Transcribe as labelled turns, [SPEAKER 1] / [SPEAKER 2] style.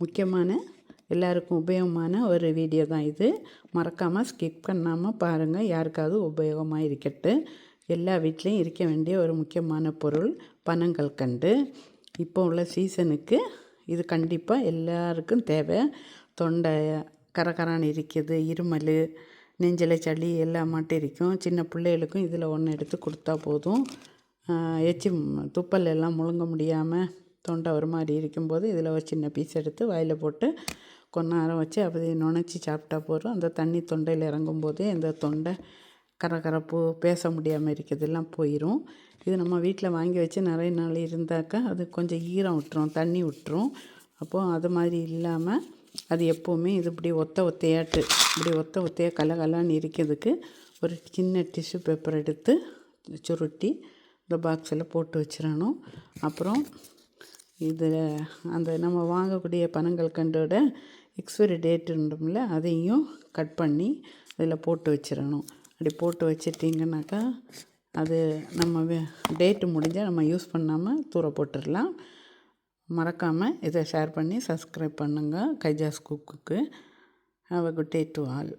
[SPEAKER 1] முக்கியமான எல்லாருக்கும் உபயோகமான ஒரு வீடியோ தான் இது. மறக்காமல் ஸ்கிப் பண்ணாமல் பாருங்கள் யாருக்காவது உபயோகமாக இருக்கட்டு. எல்லா வீட்லேயும் இருக்க வேண்டிய ஒரு முக்கியமான பொருள் பனங்கல்கண்டு இப்போ உள்ள சீசனுக்கு இது கண்டிப்பாக எல்லாருக்கும் தேவை. தொண்டை கரகரான்னு இருக்குது இருமல் நெஞ்சில் சளி எல்லாம் மாட்டும் இருக்கும். சின்ன பிள்ளைகளுக்கும் இதில் ஒன்று எடுத்து கொடுத்தா போதும். எச்சி துப்பல் எல்லாம் முழுங்க முடியாமல் தொண்டை ஒரு மாதிரி இருக்கும்போது இதில் ஒரு சின்ன பீஸ் எடுத்து வாயில் போட்டு கொஞ்ச நேரம் வச்சு அப்படி நுணைச்சி சாப்பிட்டா போதும். அந்த தண்ணி தொண்டையில் இறங்கும் போதே அந்த தொண்டை கரகரப்பு பேச முடியாமல் இருக்கிறதெல்லாம் போயிடும் இது நம்ம வீட்டில் வாங்கி வச்சு நிறைய நாள் இருந்தாக்கா அது கொஞ்சம் ஈரம் விட்டுரும் தண்ணி விட்டுரும் அப்போது அது மாதிரி இல்லாமல் அது எப்போவுமே இது இப்படி ஒத்த ஒத்தையாட்டு இப்படி ஒத்த ஒத்தையாக கலகலான்னு இருக்கிறதுக்கு ஒரு சின்ன டிஷ்யூ பேப்பர் எடுத்து சுருட்டி இந்த பாக்ஸில் போட்டு வச்சிடணும். அப்புறம் இதில் அந்த நம்ம வாங்கக்கூடிய பனங்கள் கண்டோட எக்ஸ்பைரி டேட் இருந்தோம்ல அதையும் கட் பண்ணி அதில் போட்டு வச்சிடணும். அப்படி போட்டு வச்சிட்டிங்கனாக்கா அது நம்ம டேட்டு முடிஞ்சால் நம்ம யூஸ் பண்ணாமல் தூர போட்டுடலாம். மறக்காமல் இதை ஷேர் பண்ணி சப்ஸ்கிரைப் பண்ணுங்கள் கைஜாஸ் குக்குக்கு. Have a good day to all